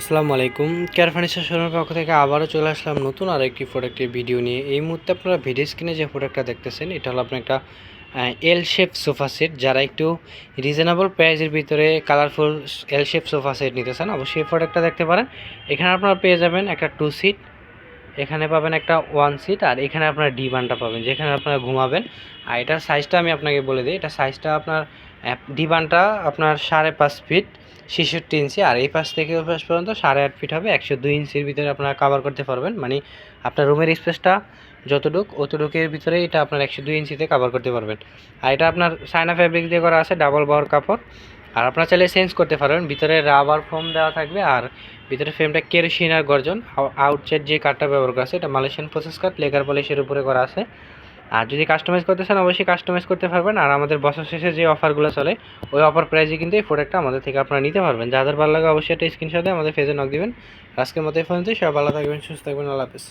আসসালামু আলাইকুম। Care furniture শোরুমের পক্ষ থেকে আবারও চলে আসলাম নতুন আর একটি প্রোডাক্টের ভিডিও নিয়ে। এই মুহূর্তে আপনারা ভিডিও স্ক্রিনে যে প্রোডাক্টটা দেখতেছেন, এটা হলো আপনার একটা এল শেপ সোফা সেট যারা একটু রিজনেবল প্রাইসের ভিতরে colourful L shape sofa set নিতে চান, অবশ্যই এই প্রোডাক্টটা দেখতে পারেন। এখানে আপনারা পেয়ে যাবেন একটা টু সিট এখানে পাবেন একটা ওয়ান সিট আর এখানে আপনার ডিবানটা পাবেন, যেখানে আপনারা ঘুমাবেন। আর এটার সাইজটা আমি আপনাকে বলে দিই, এটা সাইজটা আপনার ডিবানটা আপনার সাড়ে পাঁচ ফিট ছেষট্টি ইঞ্চি, আর এই পাশ থেকে ওই পাশ পর্যন্ত সাড়ে আট ফিট হবে, একশো দুই ইঞ্চির ভিতরে আপনারা কাভার করতে পারবেন। মানে আপনার রুমের স্পেসটা যতটুক, অতটুকের ভিতরে এটা আপনার একশো দুই ইঞ্চিতে কাভার করতে পারবেন। আর এটা আপনার সাইনা ফ্যাব্রিক দিয়ে করা আছে ডাবল বহর কাপড়। আর আপনারা চাইলে চেঞ্জ করতে পারবেন, ভিতরে রাবার ফোম দেওয়া থাকবে, আর ভিতরে ফ্রেমটা কেরোসিন আর গর্জন। আউটসাইড যে কাঠটা ব্যবহার করা আছে, এটা মালয়েশিয়ান প্রসেস কাঠ লেগার পলিশের উপরে করা আছে। আর যদি কাস্টমাইজ করতে চান, অবশ্যই কাস্টমাইজ করতে পারবেন। আর আমাদের বছর শেষে যে অফারগুলো চলে, ওই অফার প্রাইজে কিন্তু এই প্রোডাক্টটা আমাদের থেকে আপনারা নিতে পারবেন। যাদের ভালো লাগে, অবশ্যই একটা স্ক্রিনশট আমাদের ফেজে নক দিবেন। আজকের মতো এই দিয়ে সব ভালো থাকবেন, সুস্থ থাকবেন। আল্লাহ হাফেজ।